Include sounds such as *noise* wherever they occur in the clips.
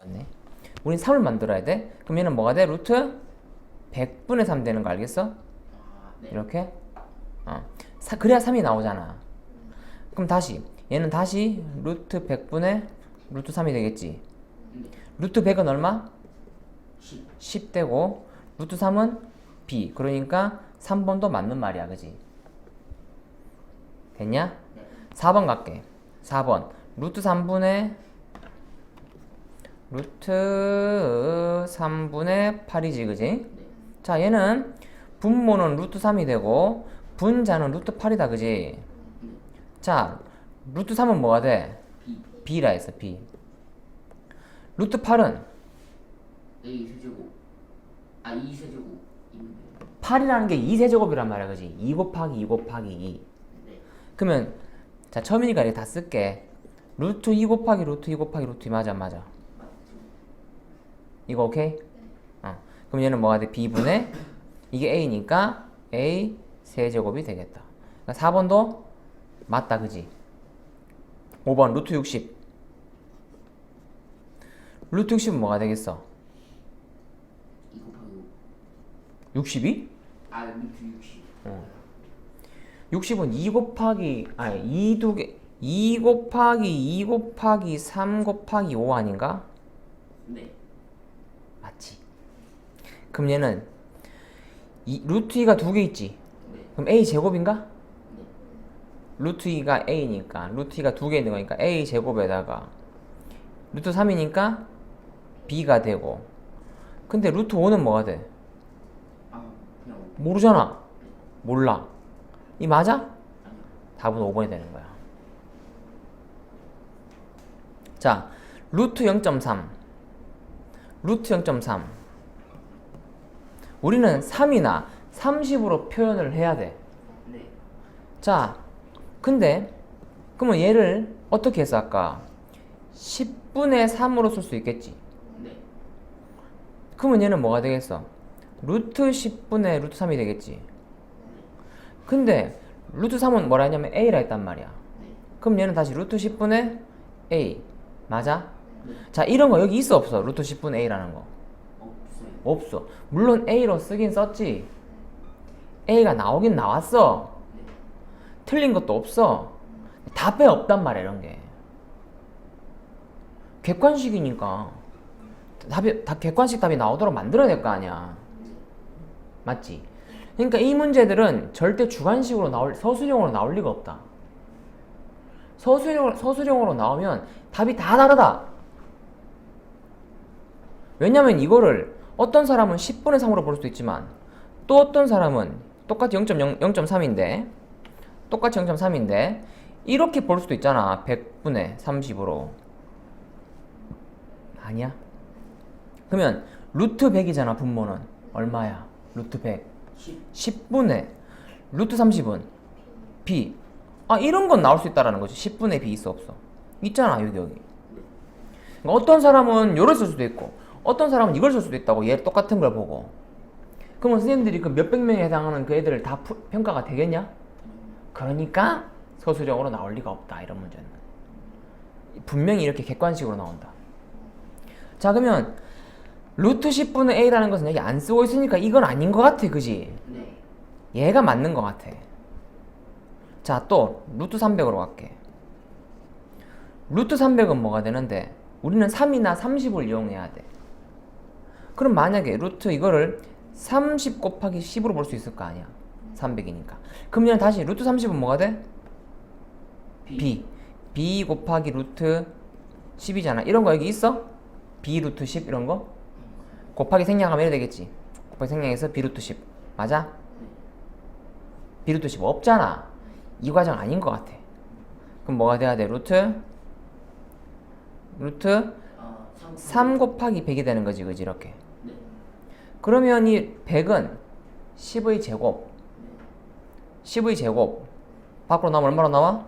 맞네. 우린 3을 만들어야 돼. 그럼 얘는 뭐가 돼? 루트 100분의 3 되는 거 알겠어? 아, 네. 이렇게. 어. 사, 그래야 3이 나오잖아. 그럼 다시 얘는 다시 루트 100분의 루트 3이 되겠지. 네. 루트 100은 얼마? 10. 10 되고 루트 3은 b. 그러니까 3번도 맞는 말이야. 그지? 됐냐? 네. 4번 갈게. 4번. 루트 3분의 루트 3분의 8이지, 그지? 네. 자, 얘는 분모는 루트 3이 되고 분자는 루트 8이다, 그지? 네. 자, 루트 3은 뭐가 돼? B. b라 했어, b. 루트 8은 A 세제곱. 아, 2 세제곱. 있는데. 8이라는 게 2세제곱이란 말이야, 그지? 2 곱하기 2 곱하기 2. 네. 그러면 자, 처음이니까 이렇게 다 쓸게. 루트 2 곱하기 루트 2 곱하기 루트 2 맞아, 안 맞아. 이거 오케이? 어. 그럼 얘는 뭐가 돼? b분의 이게 a니까 a 세제곱이 되겠다. 그러니까 4번도 맞다, 그지? 5번 루트 60. 루트 60은 뭐가 되겠어? 2 곱하기 62? 5. 아, 루트 60. 60은 2 곱하기 아니 2두 개, 2 곱하기 2 곱하기 3 곱하기 5 아닌가? 네. 맞지. 그럼 얘는 이, 루트 2가 두 개 있지. 네. 그럼 a 제곱인가? 네. 루트 2가 a니까 루트 2가 두 개 있는 거니까 a 제곱에다가 루트 3이니까 b가 되고 근데 루트 5는 뭐가 돼? 아, 그냥 5. 모르잖아. 몰라. 이 맞아? 답은 5번이 되는 거야. 자, 루트 0.3. 루트 0.3. 우리는 3이나 30으로 표현을 해야 돼. 네. 자, 근데 그러면 얘를 어떻게 해서 아까 10분의 3으로 쓸 수 있겠지. 네. 그러면 얘는 뭐가 되겠어? 루트 10분의 루트 3이 되겠지. 근데 루트 3은 뭐라 했냐면 a라 했단 말이야. 네. 그럼 얘는 다시 루트 10분의 a. 맞아? 네. 자, 이런 거 여기 있어 없어? 루트 10분의 a라는 거. 없어. 물론 a로 쓰긴 썼지. a가 나오긴 나왔어. 네. 틀린 것도 없어. 답에 없단 말이야, 이런 게. 객관식이니까. 답이, 다 객관식 답이 나오도록 만들어야 될 거 아니야. 맞지? 그러니까 이 문제들은 절대 주관식으로 나올, 서술형으로 나올 리가 없다. 서술형, 서술형으로 나오면 답이 다 다르다. 왜냐면 이거를 어떤 사람은 10분의 3으로 볼 수도 있지만 또 어떤 사람은 똑같이 0.0, 0.3인데 똑같이 0.3인데 이렇게 볼 수도 있잖아. 100분의 30으로. 아니야. 그러면 루트 100이잖아 분모는. 얼마야? 루트 100 10. 10분의 루트 30은 b 아 이런 건 나올 수 있다라는 거지. 10분의 b 있어 없어? 있잖아 여기 여기. 그러니까 어떤 사람은 요걸 쓸 수도 있고 어떤 사람은 이걸 쓸 수도 있다고 얘 똑같은 걸 보고 그러면 선생님들이 그 몇백 명에 해당하는 그 애들을 다 푸- 평가가 되겠냐? 그러니까 서술형으로 나올 리가 없다 이런 문제는 분명히 이렇게 객관식으로 나온다 자 그러면 루트 10분의 a라는 것은 여기 안 쓰고 있으니까 이건 아닌 것 같아 그지? 네. 얘가 맞는 것 같아 자 또 루트 300으로 갈게 루트 300은 뭐가 되는데 우리는 3이나 30을 이용해야 돼 그럼 만약에 루트 이거를 30 곱하기 10으로 볼 수 있을 거 아니야 300이니까 그럼 얘는 다시 루트 30은 뭐가 돼? B. b b 곱하기 루트 10이잖아 이런 거 여기 있어? b 루트 10 이런 거? 곱하기 생략하면 이래 되겠지 곱하기 생략해서 b 루트 10 맞아? b 루트 10 없잖아 이 과정 아닌 것 같아 그럼 뭐가 돼야 돼? 루트 루트 아, 3. 3 곱하기 100이 되는 거지 그지 이렇게 네. 그러면 이 100은 10의 제곱 10의 제곱 밖으로 나오면 얼마로 나와?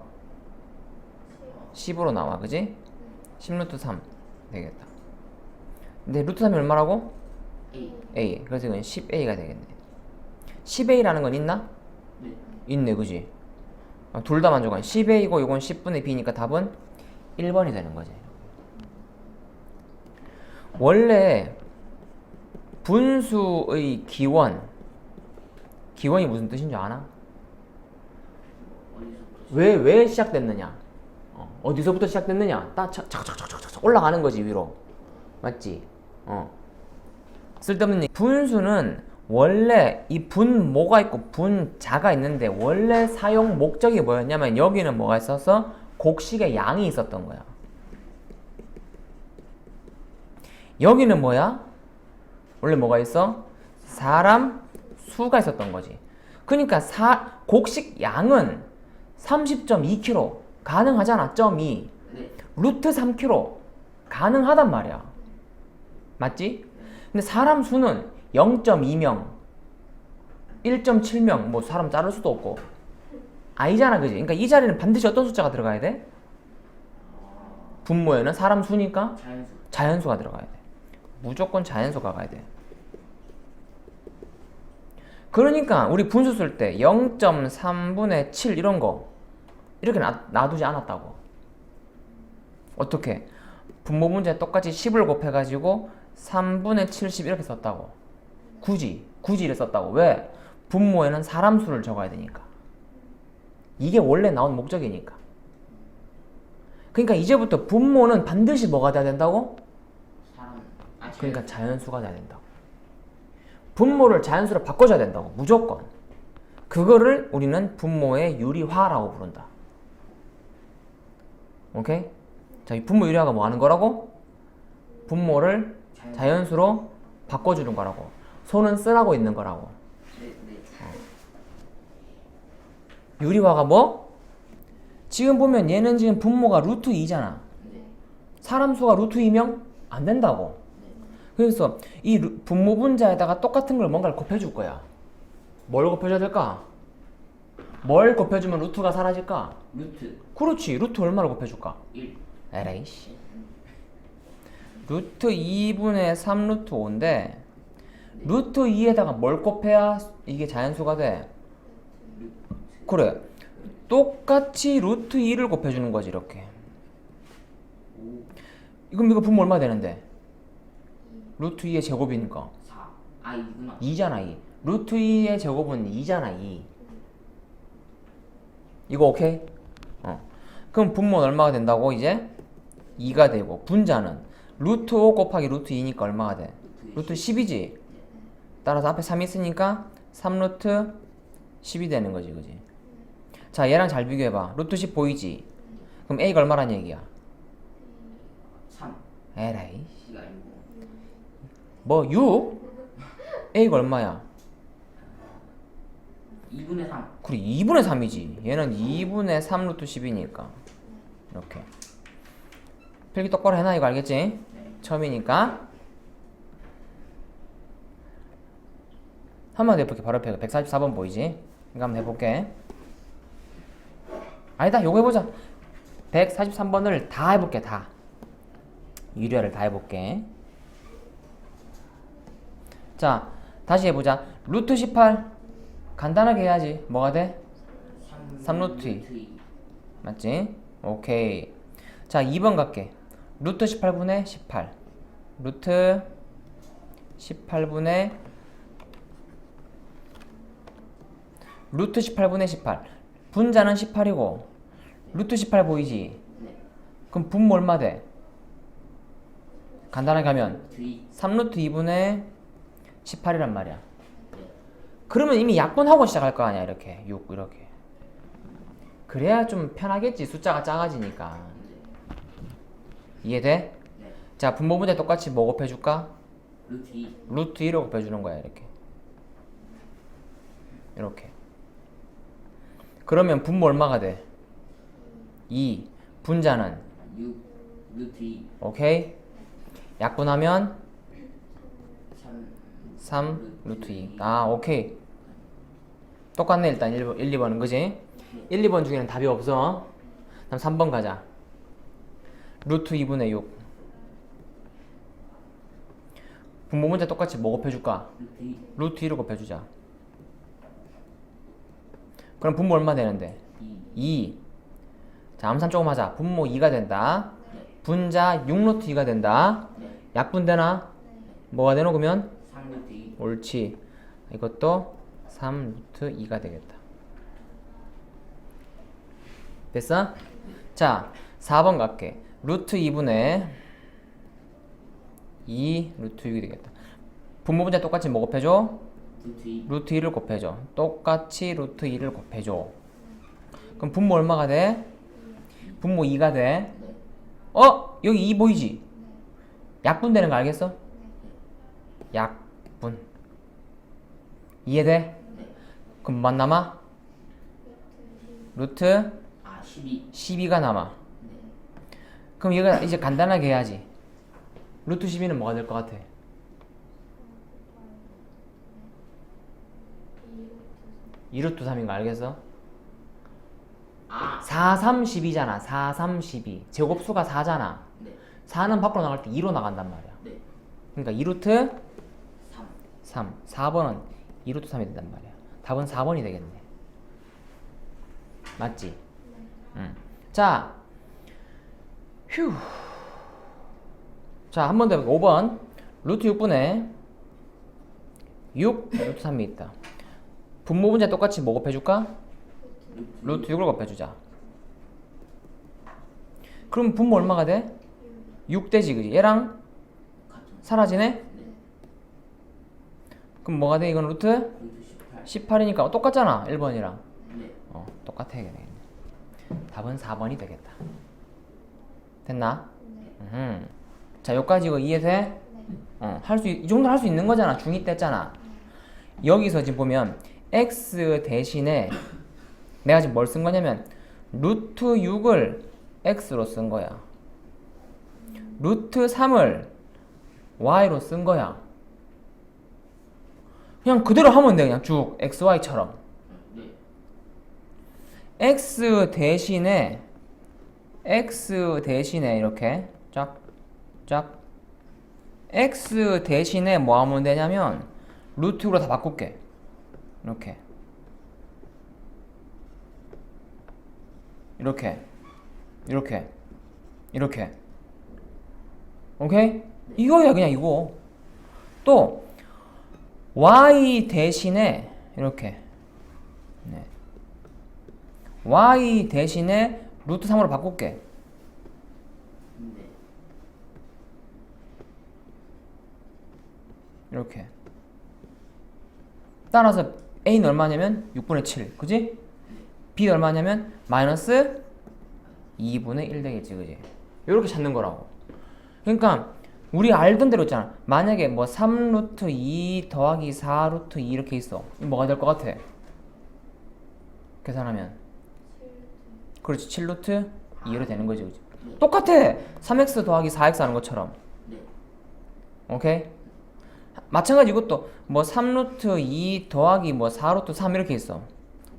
10 으로 나와 그지? 10 루트 3 되겠다 근데 루트 3이 얼마라고? A. A 그래서 이건 10A가 되겠네 10A라는 건 있나? 네. 있네 그지? 둘다 만족한 10A고 이건 10분의 B니까 답은 1번이 되는 거지 원래 분수의 기원 기원이 무슨 뜻인 줄 아나? 왜 왜 시작됐느냐? 어, 어디서부터 시작됐느냐? 딱 차- 차차차차차 올라가는 거지 위로 맞지? 어 쓸데없는 얘기. 분수는 원래 이 분모가 있고 분자가 있는데 원래 사용 목적이 뭐였냐면 여기는 뭐가 있어서 곡식의 양이 있었던 거야. 여기는 뭐야? 원래 뭐가 있어? 사람 수가 있었던 거지. 그러니까 사, 곡식 양은 30.2kg 가능하잖아. 점이 네. 루트 3kg 가능하단 말이야. 맞지? 근데 사람 수는 0.2명, 1.7명, 뭐 사람 자를 수도 없고 아니잖아, 그지? 그러니까 이 자리는 반드시 어떤 숫자가 들어가야 돼? 분모에는 사람 수니까 자연수 자연수가 들어가야 돼. 무조건 자연수가 가야 돼. 그러니까 우리 분수 쓸 때 0.3분의 7 이런 거 이렇게 놔, 놔두지 않았다고. 어떻게? 분모 문제 똑같이 10을 곱해가지고 3분의 70 이렇게 썼다고. 굳이 굳이 이래 썼다고. 왜? 분모에는 사람 수를 적어야 되니까. 이게 원래 나온 목적이니까. 그러니까 이제부터 분모는 반드시 뭐가 돼야 된다고? 그러니까 자연수가 돼야 된다고. 분모를 자연수로 바꿔줘야 된다고. 무조건. 그거를 우리는 분모의 유리화라고 부른다. 오케이? 자, 이 분모 유리화가 뭐 하는 거라고? 분모를 자연- 자연수로 바꿔주는 거라고. 손은 쓰라고 있는 거라고. 네, 네. 유리화가 뭐? 지금 보면 얘는 지금 분모가 루트 2잖아. 네. 사람 수가 루트 2명? 안 된다고. 그래서 이 루- 분모 분자에다가 똑같은 걸 뭔가를 곱해줄 거야. 뭘 곱해줘야 될까? 뭘 곱해주면 루트가 사라질까? 루트 그렇지. 루트 얼마를 곱해줄까? 1 에라이씨. 루트 2분의 3 루트 5인데 루트 2에다가 뭘 곱해야 이게 자연수가 돼? 그래. 똑같이 루트 2를 곱해주는 거지 이렇게. 그럼 이거 분모 얼마 되는데? 루트 2의 제곱이니까 4 아, 이구나 2잖아 2. 루트 2의 제곱은 2잖아 2. 이거 오케이? 어. 그럼 분모는 얼마가 된다고 이제? 2가 되고 분자는 루트 5 곱하기 루트 2니까 얼마가 돼? 루트 10이지? 따라서 앞에 3이 있으니까 3루트 10이 되는 거지 그지? 자 얘랑 잘 비교해봐 루트 10 보이지? 그럼 A가 얼마란 얘기야? 3 에라이 뭐 6? A가 얼마야? 2분의 3 그래 2분의 3이지 얘는 2분의 3 루트 10이니까 이렇게 필기 똑바로 해놔 이거 알겠지? 네. 처음이니까 한번 해볼게 바로 옆에 144번 보이지? 이거 한번 해볼게 아니다 요거 해보자 143번을 다 해볼게 다 유리화를 다 해볼게 자 다시 해보자 루트 18 간단하게 해야지 뭐가 돼? 3 루트 2. 맞지? 오케이. 자, 2번 갈게. 루트 18분의 18. 루트 18분의 루트 18분의 18. 분자는 18이고 루트 18 보이지? 네 그럼 분모 얼마 돼? 간단하게 하면 뒤 3루트 2분의 18이란 말이야. 네. 그러면 이미 약분하고 시작할 거 아니야 이렇게 6 이렇게. 그래야 좀 편하겠지 숫자가 작아지니까. 이해돼? 네자 분모 문제 똑같이 뭐 곱해줄까? 루트 2 루트 2로 곱해주는 거야 이렇게. 이렇게. 그러면 분모 얼마가 돼? 2. 분자는 6 루트 2 오케이. 약분하면 3 3 루트 2. 아, 오케이. 똑같네, 일단 1번, 1 2번은, 그지? 1, 2번 중에는 답이 없어. 그럼 3번 가자. 루트 2분의 6. 분모 문제 똑같이 뭐 곱해줄까? 루트 2 루트 2로 곱해주자. 그럼 분모 얼마 되는데? 2 2. 자, 암산 조금 하자. 분모 2가 된다. 네 분자 6루트 2가 된다. 네 약분 되나? 뭐가 되노 그러면? 3 루트 2 옳지. 이것도 3 루트 2가 되겠다. 됐어? 자, 4번 갈게. 루트 2분의 2 루트 6이 되겠다. 분모 분자 똑같이 뭐 곱해줘? 루트 2 루트 2를 곱해줘. 똑같이 루트 2를 곱해줘. 그럼 분모 얼마가 돼? 분모 2가 돼. 네. 어? 여기 2 보이지? 약분되는 거 알겠어? 약 분. 이해돼? 네. 그럼 뭐만 남아? 루트 아 12 12가 남아. 네. 그럼 얘가 이제 간단하게 해야지. 루트 12는 뭐가 될 것 같아? 이루트 3인 거 알겠어? 아 4, 3, 12잖아. 4, 3, 12. 제곱수가 4잖아. 네. 4는 밖으로 나갈 때 2로 나간단 말이야. 네. 그러니까 2루트 3 3. 4번은 2루트 3이 된단 말이야. 답은 4번이 되겠네. 맞지? 응. 자, 휴. 자, 한 번 더 해볼게. 5번. 루트 6분의 6 루트 3이 있다. 분모 분자 똑같이 뭐 곱해줄까? 루트 6을 곱해주자. 그럼 분모 얼마가 돼? 6 되지, 그지? 얘랑 사라지네? 네. 그럼 뭐가 돼? 이건 루트 루트 18 18 이니까 똑같잖아 1번이랑 네. 어 똑같아 되겠네 답은 4번이 되겠다 됐나? 음. 자 여기까지 이거 이해돼? 어, 할 수 이 정도 할 수 있는 거잖아 중2 때 했잖아 여기서 지금 보면 x 대신에 내가 지금 뭘 쓴 거냐면 루트 6을 x로 쓴 거야 루트 3을 y로 쓴 거야 그냥 그대로 하면 돼 그냥 쭉. Xy처럼. 네. x 대신에 x 대신에 이렇게 쫙쫙. X 대신에 뭐 하면 되냐면 루트로 다 바꿀게. 이렇게. 이렇게. 이렇게. 이렇게. 오케이? 이거야 그냥 이거. 또 y 대신에 이렇게 네. y 대신에 루트 3으로 바꿀게. 네. 이렇게. 따라서 a는 얼마냐면 6분의 7. 그지? b는 얼마냐면 마이너스 2분의 1 되겠지. 그지? 이렇게 찾는 거라고. 그러니까 우리 알던 대로 있잖아. 만약에 뭐 3루트 2 더하기 4루트 2 이렇게 있어. 뭐가 될 것 같아? 계산하면. 그렇지. 7루트 2로 되는 거지. 그지? 네. 똑같아. 3x 더하기 4x 하는 것처럼. 네. 오케이? 마찬가지 이것도 뭐 3루트 2 더하기 뭐 4루트 3 이렇게 있어.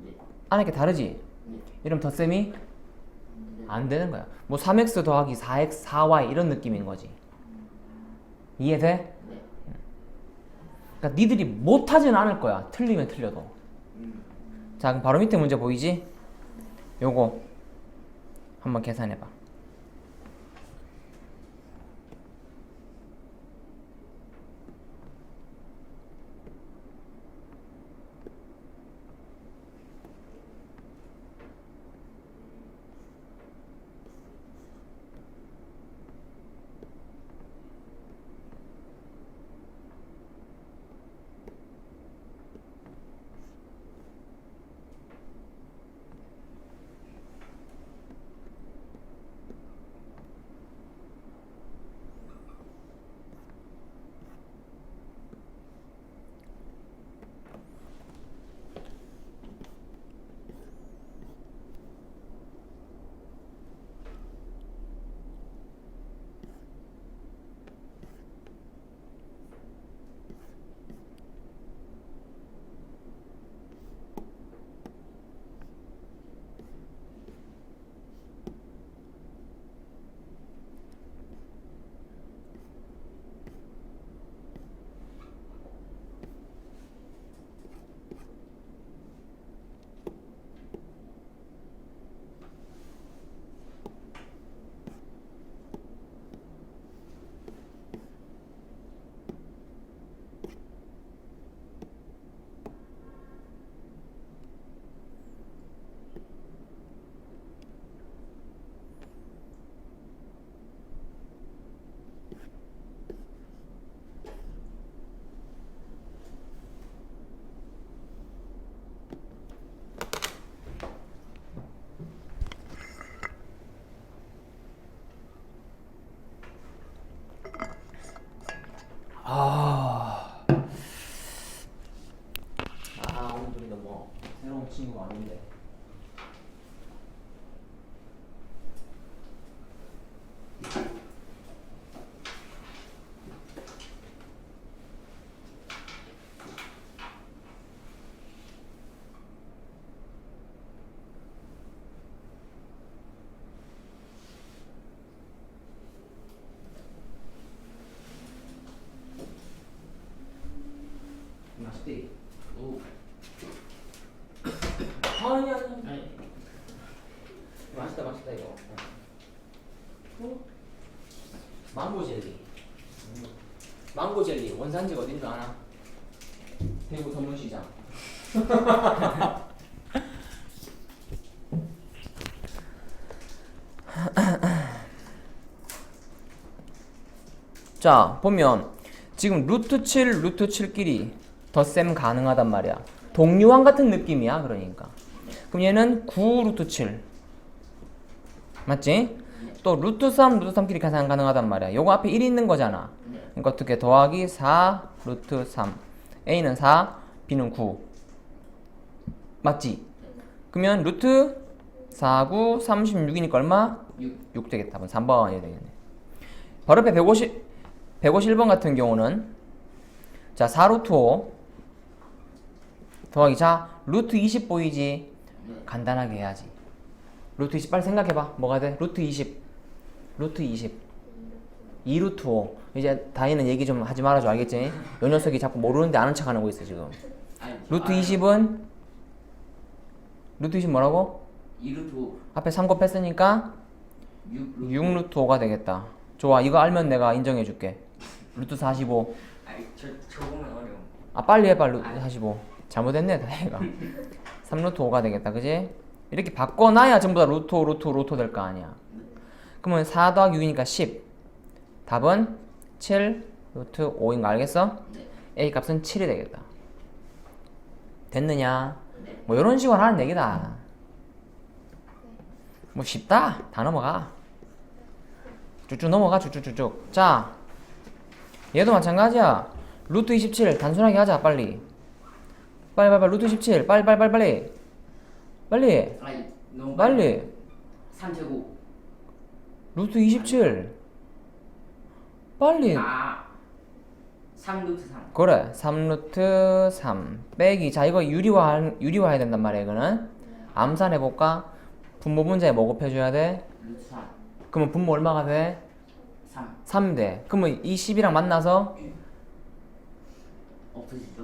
네. 안에 게 다르지? 네. 이러면 덧셈이 네. 안 되는 거야. 뭐 3x 더하기 4x 4y 이런 느낌인 거지. 이해돼? 네. 그러니까 니들이 못하진 않을 거야. 틀리면 틀려도. 음. 자, 그럼 바로 밑에 문제 보이지? 요거 한번 계산해 봐. 망고 젤리. 망고 젤리 원산지가 어딘 줄 아나? 대구 전문시장. *laughs* 자 보면 지금 루트 7, 루트 7끼리 덧셈 가능하단 말이야. 동류항 같은 느낌이야 그러니까. 그럼 얘는 9 루트 7 맞지? 또 루트 3, 루트 3끼리 계산 가능하단 말이야. 요거 앞에 1 있는 거잖아. 네. 그러니까 어떻게 더하기 4 루트 3 A는 4, B는 9 맞지? 그러면 루트 4, 9, 36이니까 얼마? 6. 6 되겠다. 그럼 3번 해야 되겠네. 바로 옆에 150, 151번 같은 경우는 자, 4루트 5 더하기 자, 루트 20 보이지? 네. 간단하게 해야지. 루트 20 빨리 생각해봐. 뭐가 돼? 루트 20. 루트 20. 2루트 5. 이제 다이는 얘기 좀 하지 말아줘. 알겠지? 요 녀석이 자꾸 모르는데 아는 척 하는 거 있어, 지금. 루트 아, 20은 루트 20 뭐라고? 2루트 앞에 3 곱했으니까 6 루트 6 루트 5가 되겠다. 좋아. 이거 알면 내가 인정해 줄게. 루트 45. 아니 저, 저 보면 어려워 아 빨리 해봐 루트 45 잘못했네 다이가 3루트 5가 되겠다 그지? 이렇게 바꿔놔야 전부 다 루트 5 루트 5 루트 될 거 아니야 그러면 4 더하기 6이니까 10 답은 7 루트 5인 거 알겠어? 네. A 값은 7이 되겠다. 됐느냐? 네. 뭐 이런 식으로 하는 얘기다. 뭐 쉽다. 다 넘어가. 쭉쭉 넘어가 쭉쭉쭉쭉. 자 얘도 마찬가지야. 루트 27 단순하게 하자 빨리. 빨리 빨리 빨리. 루트 17 빨리 빨리 빨리 빨리. 빨리. 빨리. 3제곱 루트 27 빨리. 아 3루트 3 그래 3루트 3 빼기. 자 이거 유리화 유리화 해야 된단 말이야 이거는. 암산 해 볼까? 분모 분자에 뭐 곱해줘야 돼? 루트 3 그러면 분모 얼마가 돼? 3 3돼. 그러면 이 10이랑 만나서 없어지죠?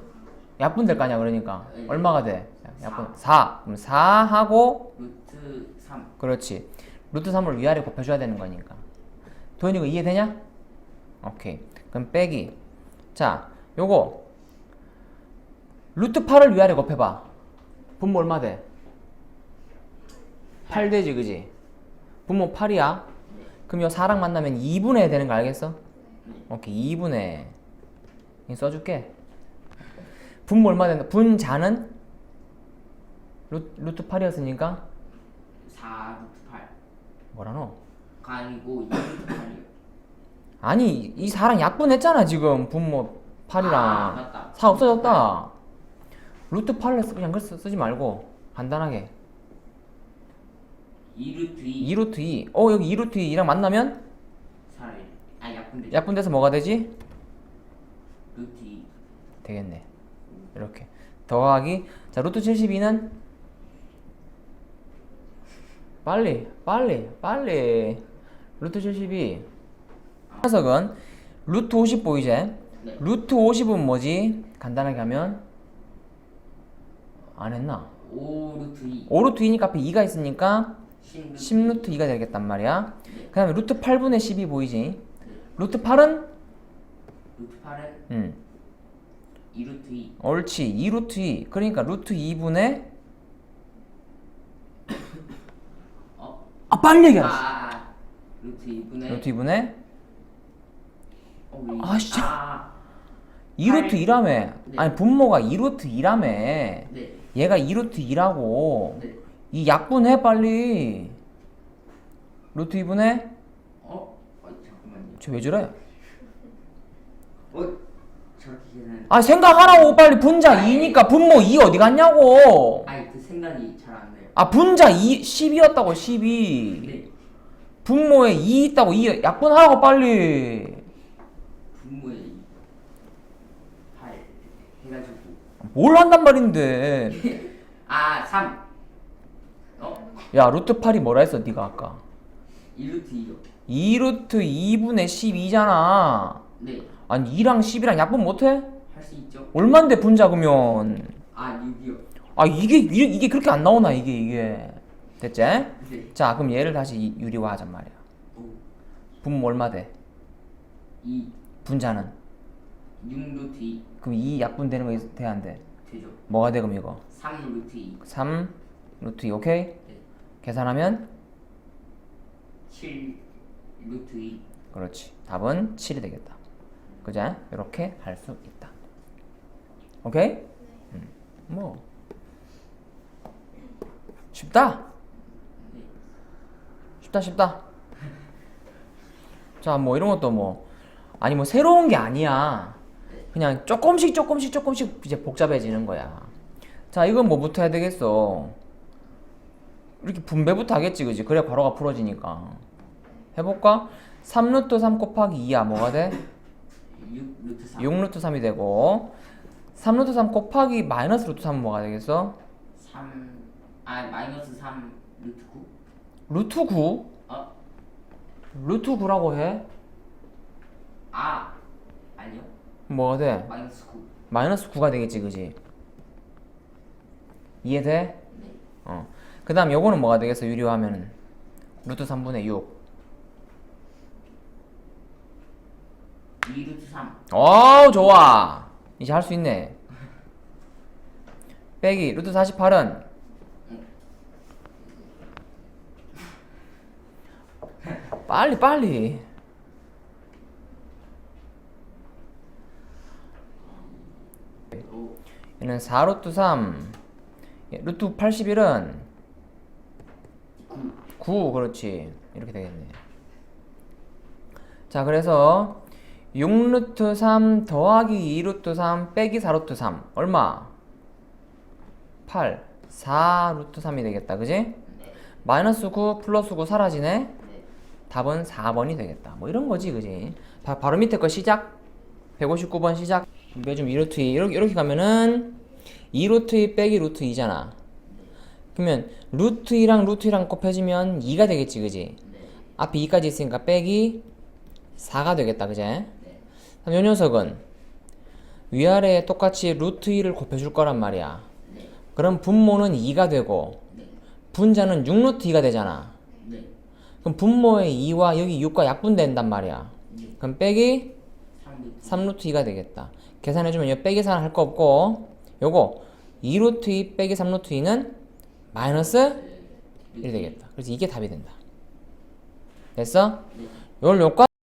약분 될 거 아니야 그러니까. 네. 얼마가 돼? 약분. 4 그럼 4하고 루트 3 그렇지 루트 3을 위아래 곱해줘야 되는 거니까 도현이 이거 이해되냐? 오케이 그럼 빼기 자 요거 루트 8을 위아래 곱해봐 분모 얼마 돼? 8 되지 그지? 분모 8이야 그럼 요 4랑 만나면 2분의 되는 거 알겠어? 오케이 2분의 이거 써줄게 분모 얼마 된다? 분자는 루, 루트 8이었으니까 4루트 8 뭐라노? 가 아니고 2루트 8이요 아니 이 4랑 약분했잖아 지금. 분모 8이랑. 아, 맞다. 4 없어졌다. 루트 8을 쓰, 그냥 글 쓰, 쓰지 말고 간단하게. 2루트 2 2루트 2 어 여기 2루트 2랑 만나면? 4를 아 약분되죠 약분돼서 뭐가 되지? 루트 2 되겠네. 이렇게. 더하기. 자 루트 72는 빨리 빨리 빨리 루트 72 녀석은 루트 50 보이지? 네. 루트 50은 뭐지? 간단하게 하면 안 했나? 5 루트 2 5 루트 2니까 앞에 2가 있으니까 10 루트 10 루트 2가 되겠단 말이야 그 다음에 루트 8분의 12 보이지? 루트 8은? 루트 8은 음 2루트 2 옳지 2루트 2 그러니까 루트 2분의 어? 아 빨리 아, 얘기하라 아, 아. 루트 2분의 루트 2분의 어, 왜 아, 이- 진짜. 아, 2루트 2라며 네. 아니 분모가 2루트 2라며 네. 얘가 2루트 2라고 네. 이 약분해 빨리 루트 2분의 어? 어 잠깐만요. 쟤왜 저래? 어? 아 생각하라고 빨리 분자 2니까 분모 2 어디 갔냐고 아니 그 생각이 잘 안 나요. 아 분자 2 12였다고 12 네. 분모에 2 있다고 2 약분하라고 빨리 분모에 8 해가지고 뭘 한단 말인데 *laughs* 아 3. 어? 야 루트 8이 뭐라 했어 네가 아까 1루트 2요. 2루트 2분의 12잖아 네. 아니 2랑 10이랑 약분 못해? 할 수 있죠. 얼만데 분자 그러면 아 6이요. 아 이게 이게, 이게 그렇게 안 나오나 이게 이게 됐지? 네. 자 그럼 얘를 다시 이- 유리화하잔 말이야 오. 분모 얼마 돼? 2. 분자는 6루트 2 그럼 2 약분되는 거 있- 돼야 안 돼? 되죠. 뭐가 돼 그럼 이거? 3루트 2. 3 루트 2 오케이? 네. 계산하면 7 루트 2. 그렇지 답은 7이 되겠다 그죠? 이렇게 할 수 있다 오케이? 음, 뭐 쉽다 네. 쉽다 쉽다 자 뭐 이런 것도 뭐 아니 뭐 새로운 게 아니야 그냥 조금씩 조금씩 조금씩 이제 복잡해지는 거야 자 이건 뭐부터 해야 되겠어 이렇게 분배부터 하겠지 그지 그래야 바로가 풀어지니까 해볼까 3루트 3 곱하기 2야 뭐가 돼? 6 루트 3. 6루트 3이 되고 3루트 3 곱하기 마이너스 루트 3은 뭐가 되겠어? 3. 아 마이너스 3 루트 9. 루트 9? 어? 루트 9라고 해? 아 아니요. 뭐가 돼? 마이너스 9. 마이너스 9가 되겠지 그지? 이해돼? 네. 어. 그 다음 요거는 뭐가 되겠어 유리화하면은 루트 3분의 6 2 루트 3. 어우 좋아 이제 할 수 있네 *laughs* 빼기 루트 48은 빨리 빨리 오. 얘는 4 루트 3 예, 루트 81은 9. 9 그렇지 이렇게 되겠네 자 그래서 6루트 3 더하기 2루트 3 빼기 4루트 3 얼마? 8 4루트 3이 되겠다 그지? 네. 마이너스 9 플러스 9 사라지네 네. 답은 4번이 되겠다 뭐 이런 거지 그지? 바, 바로 밑에 거 시작 159번 시작 요즘 2루트 2 이렇게, 이렇게 가면은 2루트 2 빼기 루트 2잖아 그러면 루트 2랑 루트 2랑 곱해지면 2가 되겠지 그지? 네. 앞에 2까지 있으니까 빼기 4가 되겠다? 네. 그럼 요 녀석은 위아래에 똑같이 루트 2를 곱해줄 거란 말이야 네. 그럼 분모는 2가 되고 네. 분자는 6루트 2가 되잖아 네. 그럼 분모의 2와 여기 6과 약분된단 말이야 네. 그럼 빼기 3 루트 3루트 2가 되겠다 계산해주면 요 빼기 4는 할 거 없고 요거 2루트 2 빼기 3루트 2는 마이너스 1이 되겠다 그래서 이게 답이 된다 됐어? 네. 요걸 요과